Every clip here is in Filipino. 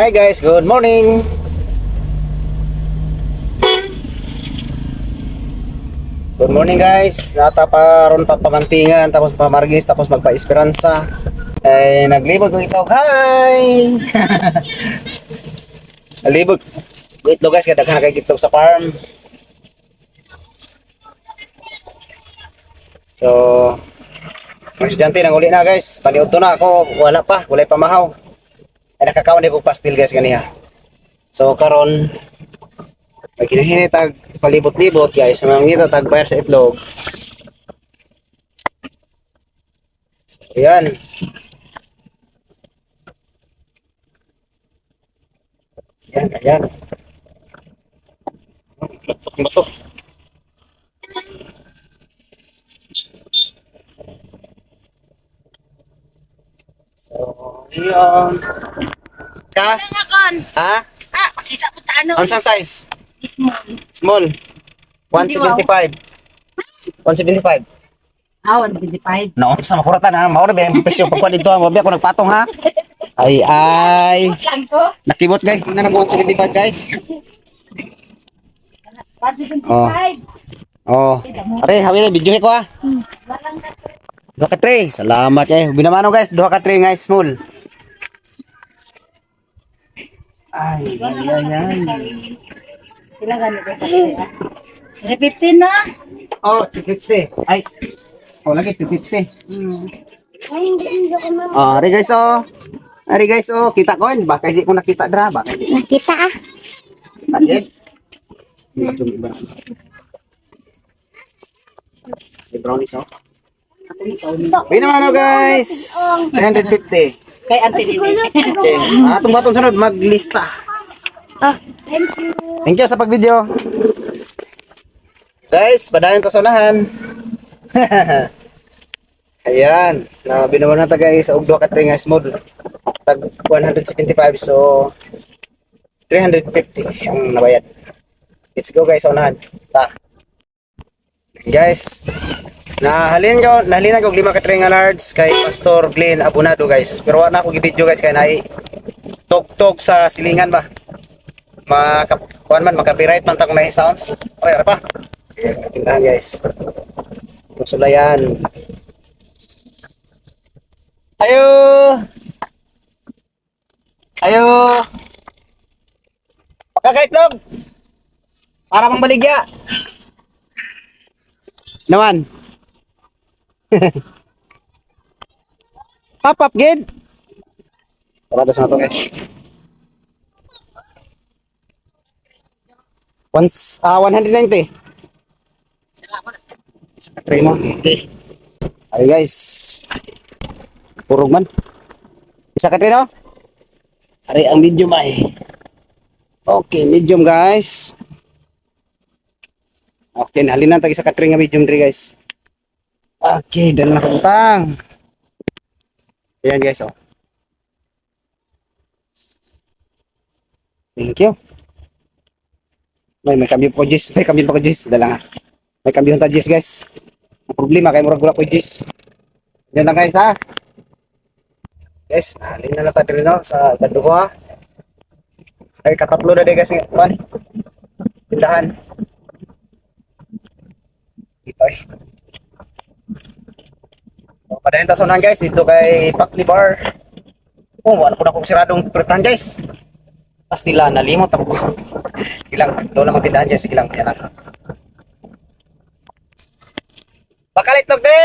Hi guys, good morning. Good morning guys. Nata pa pamantingan tapos pamargis tapos magpa-esperanza. Ay naglibot ko ito. Hi. Naglibot ko ito guys kada kana kay kitog sa farm. So, mga estudyante nang uli na guys. Paniod to na ako. Wala pa. Wala pa mahaw. Ay nakakawan di ko pastil guys ganiha. So karon pag hinahinay tag palibot-libot guys, mamangita tag bayar sa itlog. So, ayan. Ayan, ayan. Batok. So, yun. Ka? Nakakon. Ha? Ah, makita mo ta ano. Ang size? Small. Small. 175. 175. Ah, 125. Naon sa makuratan ha. Mao na ba yung presyo pagkuha dito ha. Mabi ako nagpatong ha. Ay ay. Nakibot guys. Kung na nang 175 guys. 125. Oh. Are, hawi na video ko ha. Duha ka tray. Salamat eh. Binamano guys. Duha ka tray guys. Small. Ay, ay, ay, ay. Sila ganito ba? 315 na. Oh, 250. Ay. Oh, lagi 250. Hmm. Ay, hindi hindi ako na. Oh, ari guys oh. Ari guys oh, kita ko yun. Baka hindi ko nakita dra. Baka hindi Nakita ah. Tagid. May brownies oh. Wait naman oh guys. 350. Kay Auntie Nini. Okay. Ah, Atong batong sunod maglista. Ah, thank you. Thank you sa pagvideo. Guys, padayon ka sa unahan. Ayan, na binuwan na ta guys og duha ka tray nga smooth. Tag 175 so 350 ang nabayad. Let's go guys sa unahan. Ta. Guys, nahalin ko, nahalin ko lima ka tray nga large kay Pastor Glenn Abunado guys. Pero wala na ako gi-video guys kay naay tok-tok sa silingan ba maka kuan man maka-copyright man ta kung sounds. Okay, ara pa. Tindahan guys. Itong sulayan. Ayo. Ayo. Pagkakaitlog. Para pang baligya. Naman. Pop up, gid. Sarado sa na to guys. Once, ah, 190. Sa mo. Okay. Ay guys. Purog man. Isa katray no? Ari ang medium ay. Okay, medium guys. Okay, nahalin na tag isa katray nga medium diri guys. Okay, dala na kutang. Ayan guys, oh. Thank you. May may cambio po Jis. May cambio pa ko Jis. Dala nga. May cambio ta Jis guys. Ang problema kay murag wala ko Jis. Yan lang guys ha. Guys, halin na nata diri no sa Bandugo ha. Ay katatlo na di guys man. Tindahan. Dito ay. So, padayon ta sonan guys dito kay Pakli Bar. Oh, wala ko na kong siradong pretahan guys. Pastila, nalimot ako. Sige lang, doon naman tindahan dyan. Sige lang, yan lang. Bakalit log de!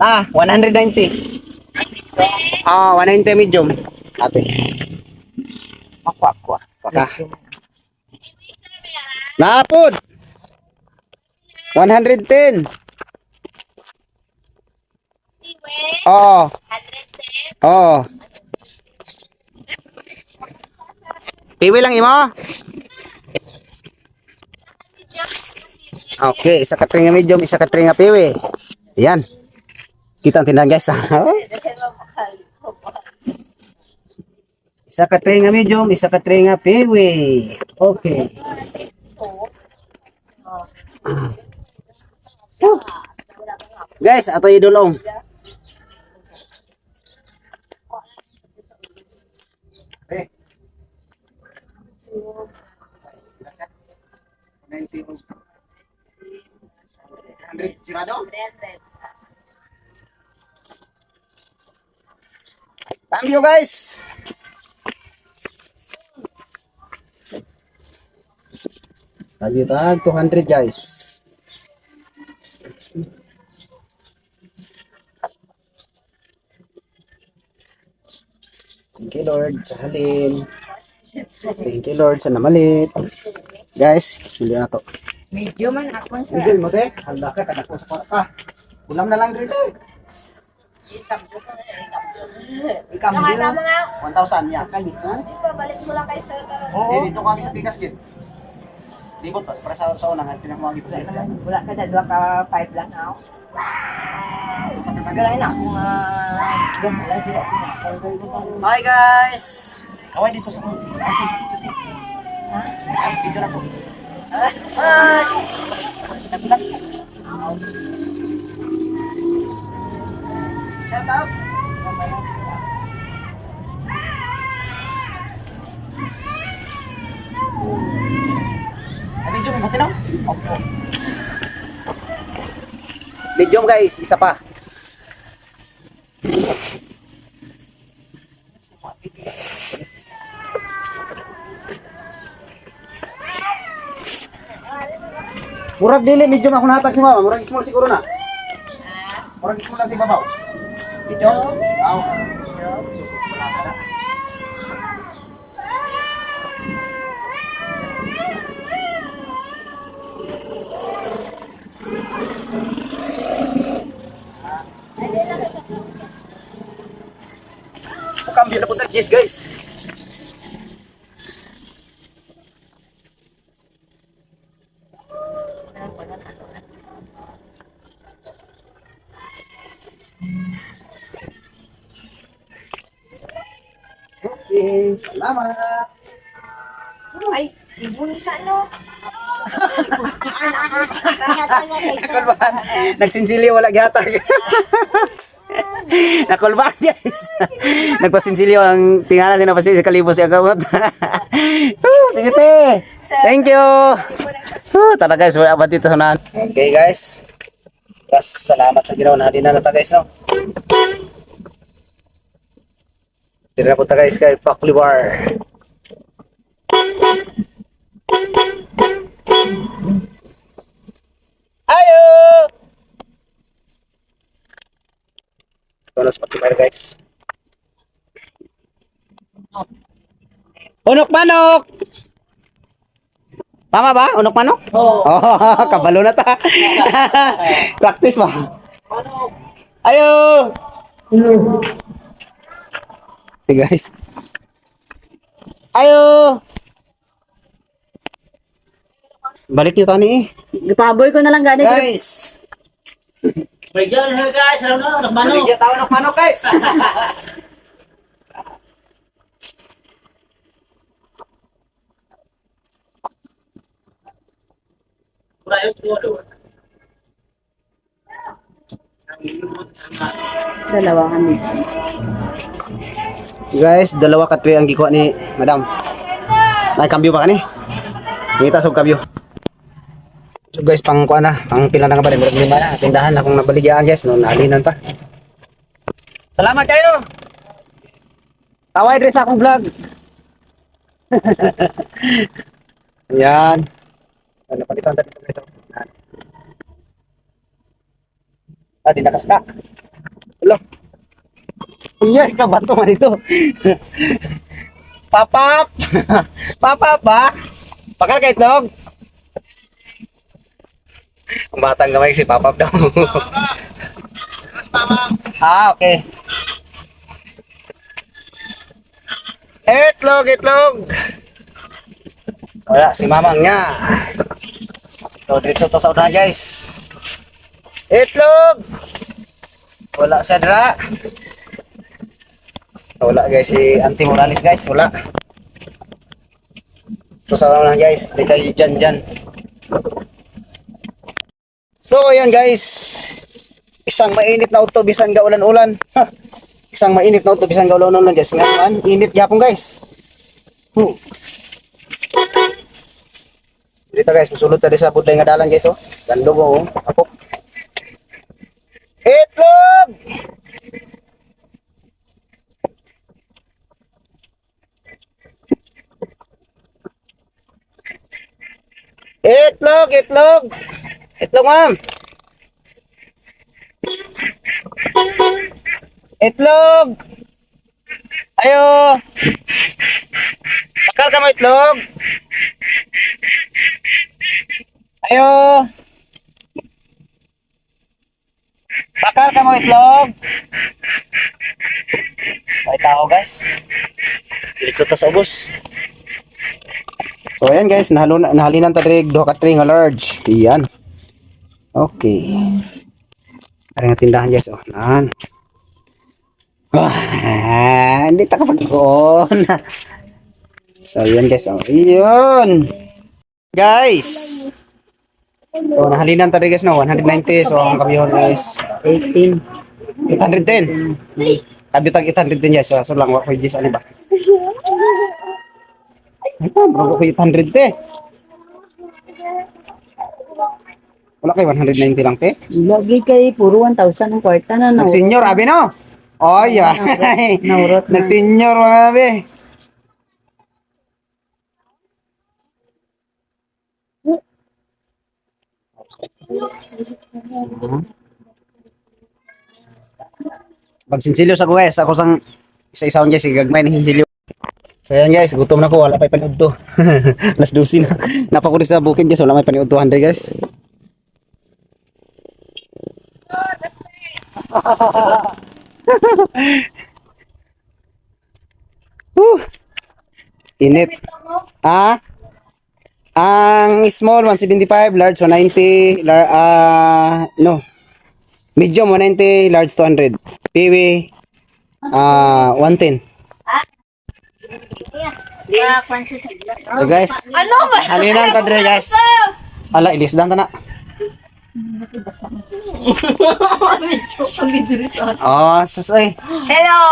Ah, 190. Ah, 190 medium. Ate. Ako, ako. Baka. Napod! 110. Oo. Oo. Piwi lang imo. Okay, isa ka tringa medium, isa ka tringa piwi. Yan. Kita ang tindahan guys. Isa ka tray nga medium, isa ka tray nga pewe. Okay. Guys, ato idulong. Okay. Thank you guys. Cambio tag 200 guys. Thank you Lord sa halin. Thank you Lord sa namalit. Guys, sili na to. Medyo man ako sir. Bigil mo te, handa ka, kada ko sa ka. Ulam na lang dito. Mga mga 1,000 yan. kalikon. Di ba balik mo lang kay sir karon. Eh, dito ko sa tigas gid. Libot pas para sa sa unang pinakamagi ko. Wala ka na, ka five lang ako. Magaling na akong uh, gamala dito. Hi guys! Kaway dito sa mga. Ha? Guys, video na ko. Hi! Shout out! Ah, Medium, buti na? Opo. Medium guys, isa pa. Murag dili, medium ako natag si mama. Murag small siguro na. Murag small lang si babaw. Medium? Aw. Suko, wala ka na. Yes guys. Okay, salamat. Ay, ibon sa ano? Nakulbahan. Nagsinsili wala gihatag. Nakulbahan guys. Nagpasinsilyo ang tingala sila pa sa kalibos sa kamot. Sige te. Thank you. Woo, Tara guys, wala ba dito sa unahan? Okay guys. Plus, salamat sa ginawa na na nata guys no. Tira na po ta guys kay Pakli Bar. Ayo! Ito na Spotify guys. Unok manok! Tama ba? Unok manok? Oo. Oh, kabalo na ta. Practice ba? Ayo! Hey guys. Ayo! Balik nyo tani eh. Ipaboy ko na lang gani. Guys! May gyan ha guys, alam na, nagmano. Bigyan tao ng manok guys! Wala yung tuwado. Dalawa kami. Guys, dalawa katwi ang gikuha ni Madam. May kambyo ba kani? Ngita sa kambyo. So guys, pang kuha na, pang pila na nga ba rin, murag lima na, tindahan akong nabaligyan guys, no, naalinan ta. Salamat kayo! Taway rin sa akong vlog. Yan. Ano, palitan tayo sa ito. Ah, di nakasaka. Hello. Iya, ikaw ba ito man ito? Papap! Papap ba? Pakal ka itlog? Ang batang gamay si Papap daw. ah, okay. Itlog, itlog! Wala, si mamang niya. So, diretso to sa unahan, guys. Itlog! Wala siya dra. Wala guys si Auntie Morales guys, wala. So sa lang guys, di kayo dyan dyan. So ayan guys, isang mainit na auto bisan ga ulan-ulan. Isang mainit na auto bisan ga ulan-ulan guys. Nga init gyapon guys. Hmm. Dito guys, musulod tadi sa budlay nga dalan guys oh. Gandog oh. Ako. Itlog! Itlog, itlog. Itlog, ma'am. Itlog. Ayo. Bakal ka mo itlog. Ayo. Bakal ka mo itlog. May tao guys. Dito ta sa ubos. So ayan guys, nahalo na, nahalinan ta diri duha ka large. Iyan. Okay. Ari nga tindahan guys, oh. Nan. Ah, hindi ta kapag So ayan guys, oh. Iyon. Guys. So nahalinan ta diri guys no, 190 so ang kamihon guys 18 810. Sabi tag 810 guys, so, so lang wa ko gis ani ba. Ay, bro, ko 800 te. Wala kay 190 lang te. Lagi kay puro 1,000 ang kwarta na na. Nag-senior, abi no? Oh, ay. Naurot na. Nag-senior, mga abi. Magsinsilyo sa guys, ako sang isa-isaon guys, gagmay na sinsilyo. So yan guys, gutom na ko, wala pa panood to. Alas 12 na. Napakuri sa bukid guys, wala may panood 200 guys. Whew. Init. Ah? Ang small 175, large 190, lar ah no. Medium 190, large 200. Piwi ah 110. So guys, Ano ba? halinan ta dire guys. Ala ilis dan ta na. Oh, sasay. Hello!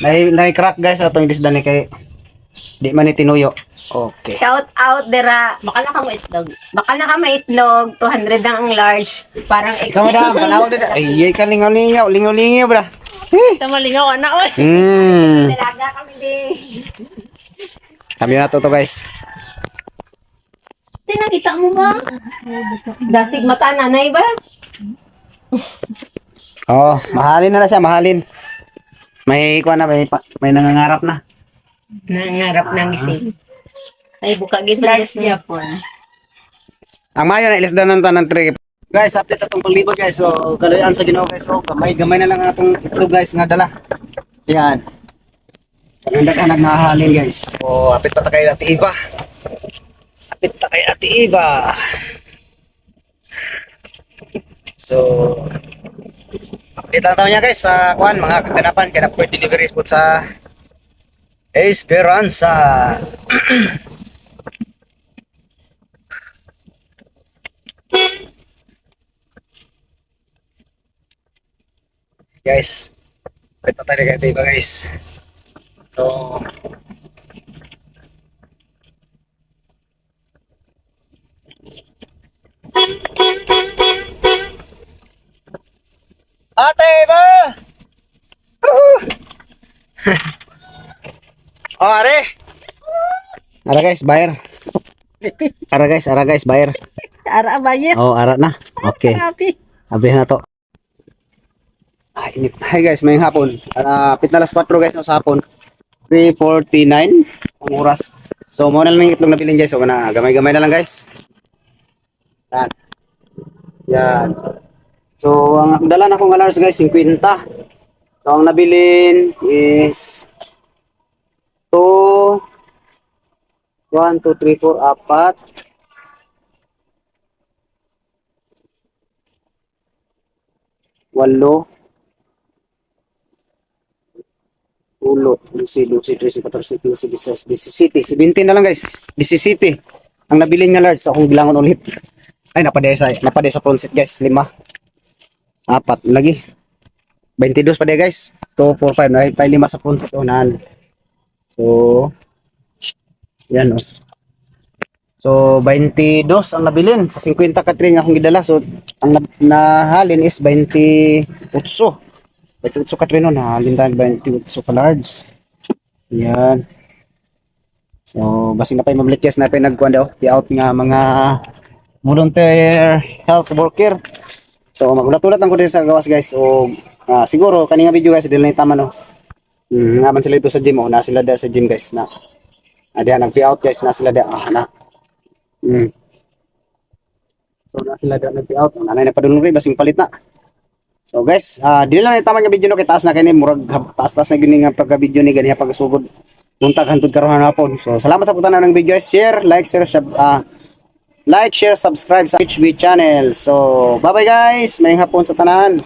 Nay nay crack guys atong ilis dan ni kay di man ni tinuyo. Okay. Shout out dira. Baka na ka mo itlog. Baka na ka mo itlog. 200 lang ang large. Parang Kamu dah, panawag dah. Ay, ay ka lingaw-lingaw, lingaw-lingaw bra. Tama lingaw na oy. Hmm. Dalaga kami di. Kami na to to guys. Tinakita mo ba? Dasig mata nanay ba? Oh, mahalin na na siya, mahalin. May kuha na, may, pa- may nangangarap na. Nangarap nang gising. Ay buka gid niya po. Ang mayo na ilisdan ng tanan trip. Guys, update sa tungkol libot guys. So, kaluyan sa Ginoo guys. So, gamay gamay na lang ang atong itlog guys nga dala. Yan. Ang daga nagnahalin guys. So, apit pa ta kay Ate Iva. Apit ta kay Ate Iva. So, update lang tayo niya guys sa kuan mga kaganapan kaya na po deliveries po sa Esperanza. guys. Ito tayo kay Ate Iva guys. So, oh, are! Ara guys, buyer. Ara guys, ara guys, buyer. Ara bayet. Oh, ara na. Okay. Abrihan na to. Ay, init. Hi guys, may hapon. Uh, pit na alas 4 guys no, sa hapon. 3.49 ang oras. So, mo na lang yung itlog na bilhin guys. So, na, gamay-gamay na lang guys. Yan. Yan. So, ang dala na akong alarms guys, 50. So, ang nabilin is 2 1, 2, 3, 4, 4 walo, ulo, 11, 12, 13, 14, 15, 16, 17, 17 na lang guys. 17. Ang nabilin nga large, akong bilangon ulit. Ay, napaday sa, napaday sa front seat guys. Lima. Apat. Lagi. 22 pa day guys. 2, 4, 5. Ay, pa lima sa front seat. Unahan. So, yan oh. So 22 ang nabilin sa 50 ka tray nga akong gidala. So ang na- nahalin is 28. 28 ka tray no nahalin tayo 28 ka large. Yan. So basing na pa mablit yes na pa nagkuan daw. out nga mga volunteer health worker. So magulat-ulat lang ko sa gawas guys. So ah, siguro kaninga video guys dili na tama no. Hmm, naman sila ito sa gym oh, na sila da sa gym guys na. Ah, diyan nag out guys na sila da ah, na. Hmm. So na sila da nag out. Nanay na padulong rin basing palit na. So guys, ah dili lang na tama nga video no kay taas na kani murag taas-taas na gini nga pagka video ni ganiya pagsugod. Buntag hantod karon hapon. So salamat sa putanan ng video guys. Share, like, share, sub, ah like, share, subscribe sa HB channel. So, bye-bye guys. May hapon sa tanan.